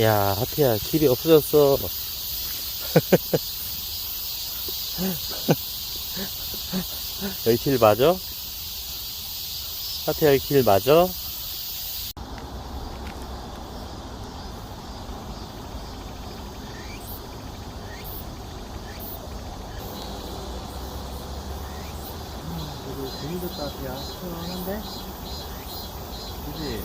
야, 하트야, 길이 없어졌어. 여기 길 맞아? 하트야, 여기 길 맞아? 그리고 분위기도 따뜻해. 시원한데? 그지?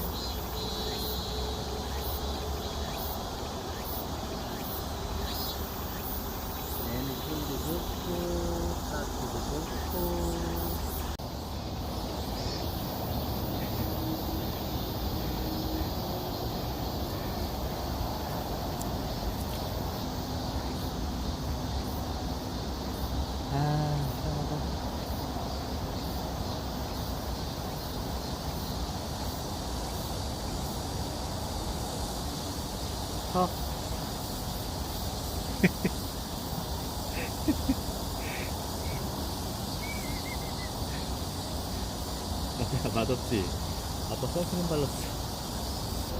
냄새도 좋고, 따뜻도 좋고. 아, 시원하다. 어. 야, 맛없지? 아빠 선크림 발랐어.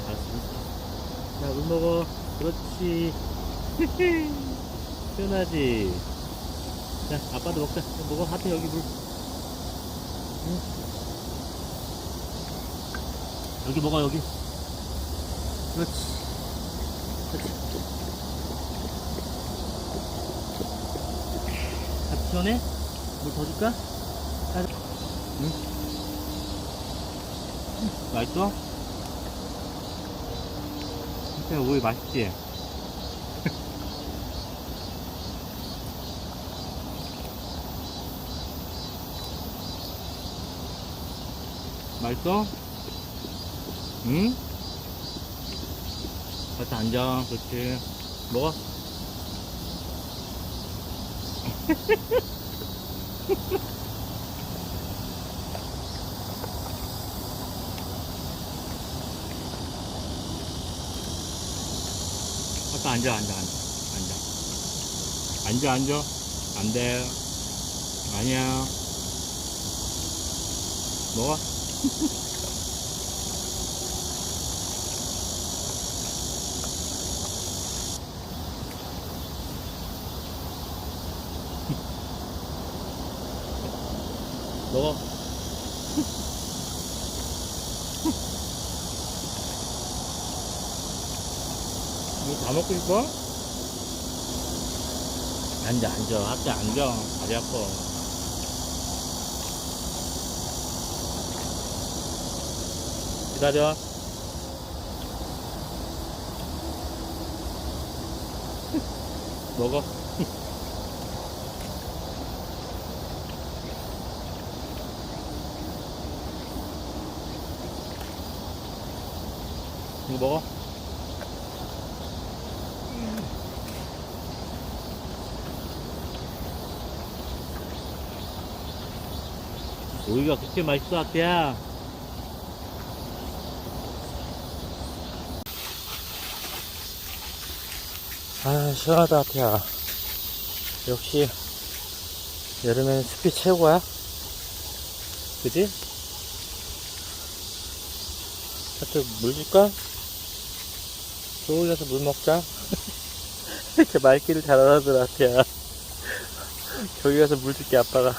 알았어. 자, 물 먹어. 그렇지. 시원하지? 자, 아빠도 먹자. 자, 먹어. 하트 여기 물. 응? 여기 먹어, 여기. 그렇지. 시원해? 물 더 줄까? 자, 응? 맛있어? 진짜 우유 맛있지? 맛있어? 응? 같이 앉아, 그렇지. 먹어. 아까 앉아, 앉아, 앉아, 앉아. 앉아, 앉아. 안 돼. 아니야. 먹어. 먹어. 이거 다 먹고 싶어? 앉아, 앉아. 학교 앉아. 다리 아파. 기다려. 먹어. 이거 먹어. 우유가 그렇게 맛있어, 아태야. 아, 시원하다, 아태야. 역시, 여름에는 숲이 최고야. 그지? 하트 물 줄까? 가서 물 먹자. 이렇게 말귀를 잘 알아들어, 아태야. 저기 가서 물 줄게, 아빠가.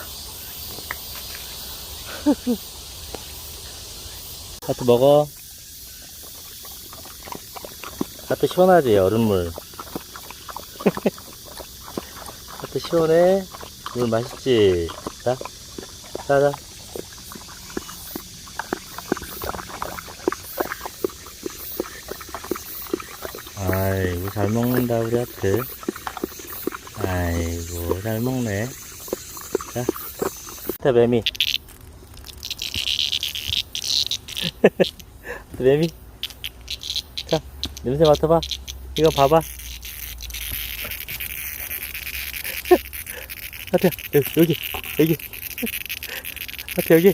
하트 먹어. 하트 시원하지, 얼음물. 하트 시원해. 물 맛있지? 자, 자, 자. 아이고, 잘 먹는다, 우리 하트. 아이고, 잘 먹네. 자, 하트 매미. 매미. 자, 냄새 맡아봐. 이거 봐봐. 하트야, 여기, 여기. 하트, 여기.